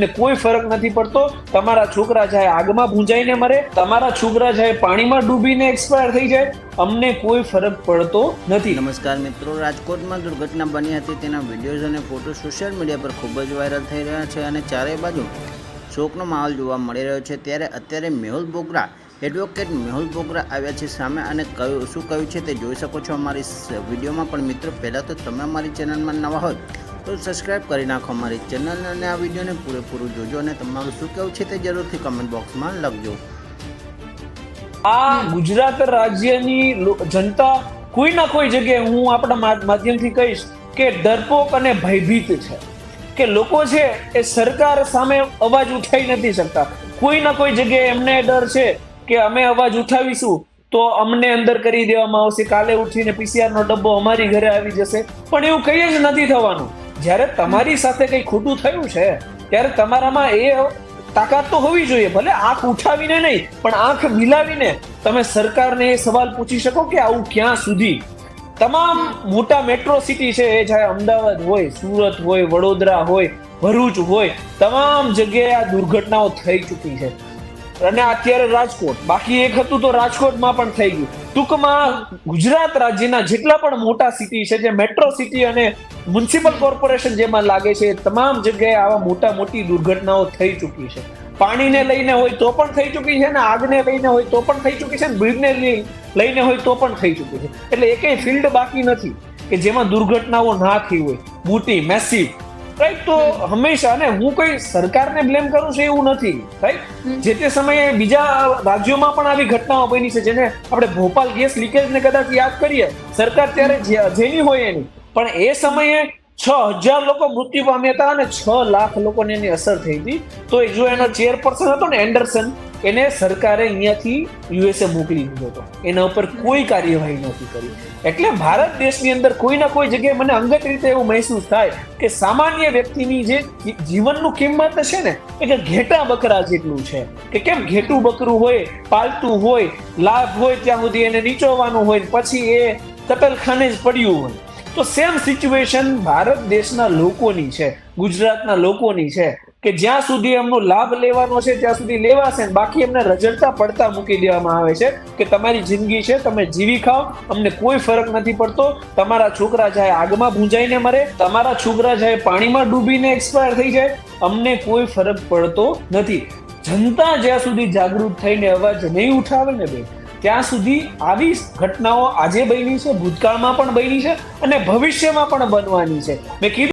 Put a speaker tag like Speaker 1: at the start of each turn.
Speaker 1: અમને કોઈ ફરક નથી પડતો. તમારા છોકરા ચાહે આગમાં ભૂંજાઈને મરે, તમારા છોકરા ચાહે પાણીમાં ડૂબીને એક્સપાયર થઈ જાય, અમને કોઈ ફરક પડતો નથી.
Speaker 2: નમસ્કાર મિત્રો, રાજકોટમાં દુર્ઘટના બની હતી. તેના વિડીયોઝ અને ફોટો સોશિયલ મીડિયા પર ખૂબ જ વાયરલ થઈ રહ્યા છે અને ચારે બાજુ શોકનો માહોલ જોવા મળી રહ્યો છે. ત્યારે અત્યારે મેહુલ બોગરા એડવોકેટ મેહુલ બોગરા આવ્યા છે સામે અને કયું શું કહ્યું છે તે જોઈ શકો છો અમારી વિડીયોમાં પણ મિત્રો, પહેલાં તો તમે અમારી ચેનલમાં નવા હોય તો સબસ્ક્રાઈબ કરી નાખો અમારી ચેનલ અને આ વિડીયોને પૂરેપૂરું જોજો અને તમારું શું કહેવું છે તે જરૂરથી કમેન્ટ બોક્સમાં લખજો.
Speaker 1: આ ગુજરાત રાજ્યની જનતા કોઈ ના કોઈ જગ્યાએ, હું આપણા માધ્યમથી કહીશ કે ડરપોક અને ભયભીત છે. કે લોકો છે એ સરકાર સામે અવાજ ઉઠાવી નથી શકતા. કોઈ ના કોઈ જગ્યાએ એમને ડર છે કે અમે અવાજ ઉઠાવીશું, તો અમને અંદર કરી દેવામાં આવશે. કાલે ઉઠીને પીસીઆર નો ડબ્બો અમારી ઘરે આવી જશે. પણ એવું કંઈ જ નથી થવાનું. જ્યારે તમારી સાથે કંઈ ખોટું થયું છે, ત્યારે તમારામાં એ તાકાત તો હોવી જોઈએ, ભલે આંખ ઉઠાવીને નહીં, પણ આંખ મિલાવીને તમે સરકારને એ સવાલ પૂછી શકો કે આવું ક્યાં સુધી? તમામ મોટા મેટ્રો સિટી છે, એ ચાહે અમદાવાદ હોય, સુરત હોય, વડોદરા હોય, ભરૂચ હોય, તમામ જગ્યાએ આ દુર્ઘટનાઓ થઈ ચૂકી છે. અને અત્યારે રાજકોટ. બાકી એક હતું તો રાજકોટમાં પણ થઈ ગયું. ટૂંકમાં ગુજરાત રાજ્યના જેટલા પણ મોટા સિટી છે, જે મેટ્રો સિટી અને મ્યુનિસિપલ કોર્પોરેશન જેમાં લાગે છે તમામ જગ્યાએ આવા મોટા મોટી દુર્ઘટનાઓ થઈ ચૂકી છે. પાણીને લઈને હોય તો પણ થઈ ચૂકી છે ને આગને લઈને હોય તો પણ થઈ ચૂકી છે ને બ્રિજને લઈને હોય તો પણ થઈ ચૂકી છે. એટલે એકેય ફિલ્ડ બાકી નથી કે જેમાં દુર્ઘટનાઓ ના થઈ હોય. મોટી મેસિવ રાઈટ તો હંમેશા અને હું કોઈ સરકારને બ્લેમ કરું છું એવું નથી. રાઈટ જે તે સમયે બીજા રાજ્યોમાં પણ આવી ઘટનાઓ બની છે જેને આપણે ભોપાલ ગેસ લીકેજને કદાચ યાદ કરીએ. સરકાર ત્યારે જેની હોય એની. પણ એ સમયે છ હજાર લોકો મૃત્યુ પામ્યા હતા અને છ લાખ લોકોને એની અસર થઈ હતી. તો એ જો એનો ચેરપર્સન હતો ને એન્ડરસન એને સરકારે અહીંયાથી યુએસએ મોકલી દીધો હતો. એના ઉપર કોઈ કાર્યવાહી નહોતી કરી. એટલે ભારત દેશની અંદર કોઈ ના કોઈ જગ્યાએ મને અંગત રીતે એવું મહેસૂસ થાય કે સામાન્ય વ્યક્તિની જે જીવનનું કિંમત છે ને, એ કે ઘેટા બકરા જેટલું છે. કે કેમ ઘેટું બકરું હોય, પાલતું હોય, લાભ હોય ત્યાં સુધી એને નીચોવાનું હોય પછી એ કતલખાને જ પડ્યું હોય. તો સેમ સિચ્યુએશન ભારત દેશના લોકોની છે, ગુજરાતના લોકોની છે. કે જ્યાં સુધી એમનો લાભ લેવાનો છે, ત્યાં સુધી લેવાશે બાકી એમને રજડતા પડતા મૂકી દેવામાં આવે છે કે તમારી જિંદગી છે, તમે જીવી ખાઓ, અમને કોઈ ફરક નથી પડતો. તમારા છોકરા જાય આગમાં ભૂંજાઈને મરે, તમારા છોકરા જાય પાણીમાં ડૂબીને એક્સપાયર થઈ જાય, અમને કોઈ ફરક પડતો નથી. જનતા જ્યાં સુધી જાગૃત થઈને અવાજ નહીં ઉઠાવે ને બેન, ત્યાં સુધી આવી ઘટનાઓ આજે બની છે, ભૂતકાળમાં પણ બની છે અને ભવિષ્યમાં પણ બનવાની છે. મેં કીધું